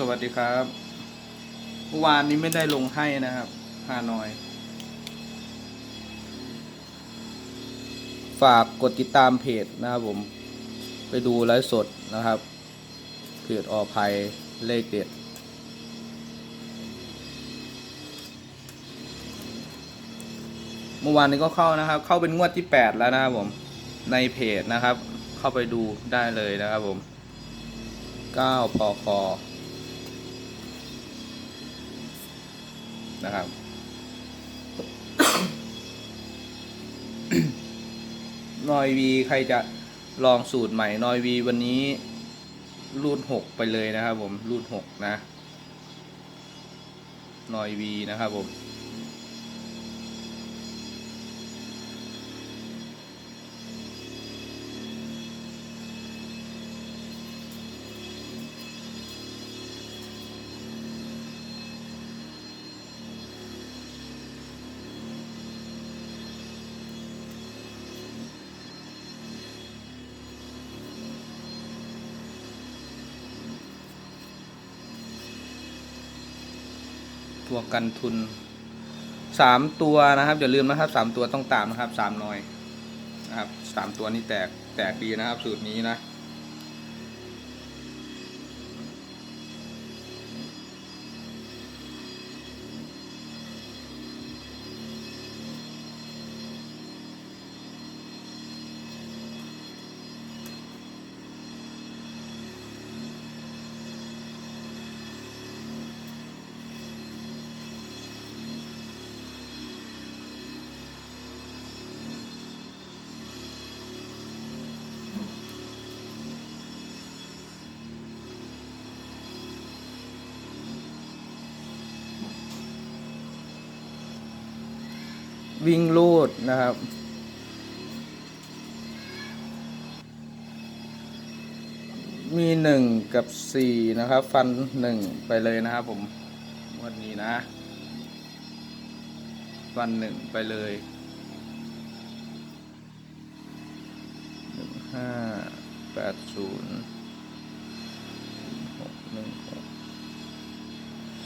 สวัสดีครับเมื่อวานนี้ไม่ได้ลงให้นะครับฮานอย ฝากกดติดตามเพจนะครับผม ไปดูไลฟ์สดนะครับ เพจอภัยเลขเด็ด เมื่อวานนี้ก็เข้านะครับ เข้าเป็นงวดที่ 8 แล้วนะครับผม ในเพจนะครับ เข้าไปดูได้เลยนะครับผม9พอคอ นะครับ นอยวีใครจะลองสูตรใหม่นอยวีวันนี้รูดหกไปเลยนะครับผมรูดหกนะนอยวีนะครับผม ตัวกันทุนสามตัวนะครับอย่าลืมนะครับสามตัวต้องตามนะครับสามน้อยนะครับสามตัวนี้แตกแตกดีนะครับ สูตรนี้นะ วิ่งลูดนะครับ มีหนึ่งกับสี่นะครับ ฟันหนึ่งไปเลยนะครับผมวันนี้นะ ฟันหนึ่งไปเลยหนึ่งห้าแปดศูนย์หกหนึ่งหก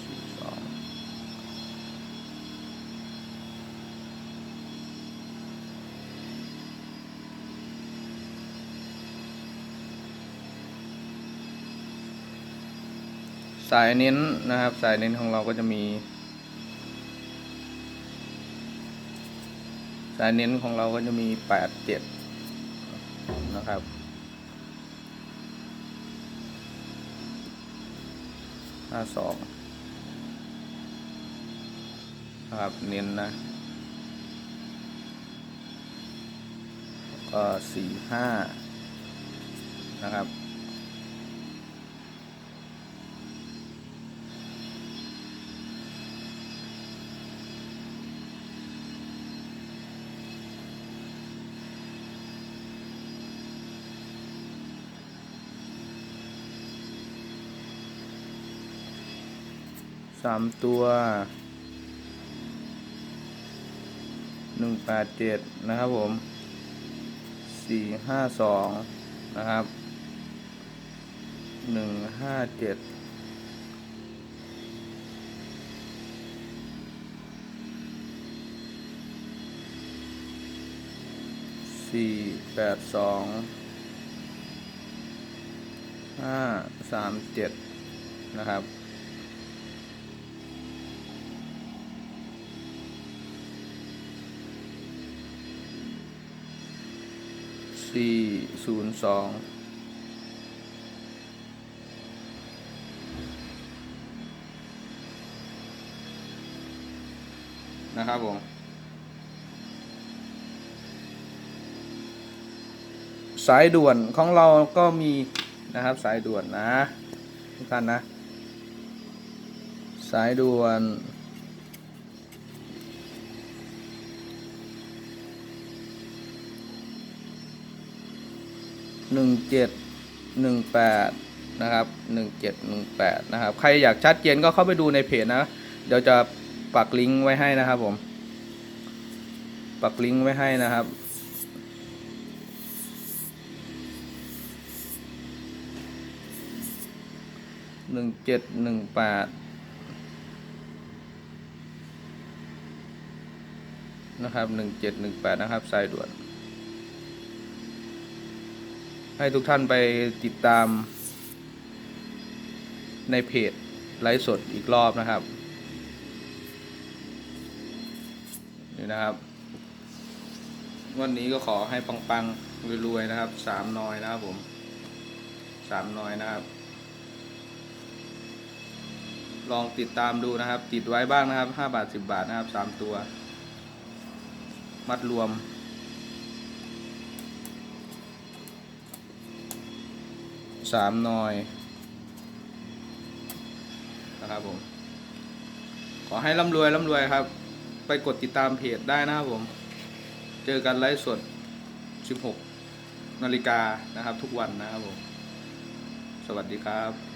สี่สอง สายเน้นนะครับ สายเน้นของเราก็จะมี สายเน้นของเราก็จะมีแปดเจ็ดนะครับห้าสองนะครับเน้นนะ ก็สี่ห้านะครับ สามตัวหนึ่งแปดเจ็ดนะครับผมสี่ห้าสองนะครับหนึ่งห้าเจ็ดสี่แปดสองห้าสามเจ็ดนะครับ สี่ศูนย์สองนะครับผมสายด่วนของเราก็มีนะครับสายด่วนนะทุกท่านนะ สายด่วน หนึ่งเจ็ดหนึ่งแปดนะครับหนึ่งเจ็ดหนึ่งแปดนะครับ ใครอยากชัดเจนก็เข้าไปดูในเพจนะ เดี๋ยวจะปักลิงก์ไว้ให้นะครับผม ปักลิงก์ไว้ให้นะครับหนึ่งเจ็ดหนึ่งแปดนะครับหนึ่งเจ็ดหนึ่งแปดนะครับสายด่วน ให้ทุกท่านไปติดตาม ในเพจไลฟ์สดอีกรอบนะครับ นี่นะครับ วันนี้ก็ขอให้ปังๆรวยๆนะครับสามน้อยนะครับผมสามน้อยนะครับ ลองติดตามดูนะครับ ติดไว้บ้างนะครับห้าบาทสิบบาทนะครับสามตัว มัดรวม สามนอยนะครับผม ขอให้ร่ำรวยร่ำรวยครับ ไปกดติดตามเพจได้นะครับผม เจอกันไลฟ์สด 16 นาฬิกานะครับทุกวันนะครับผม สวัสดีครับ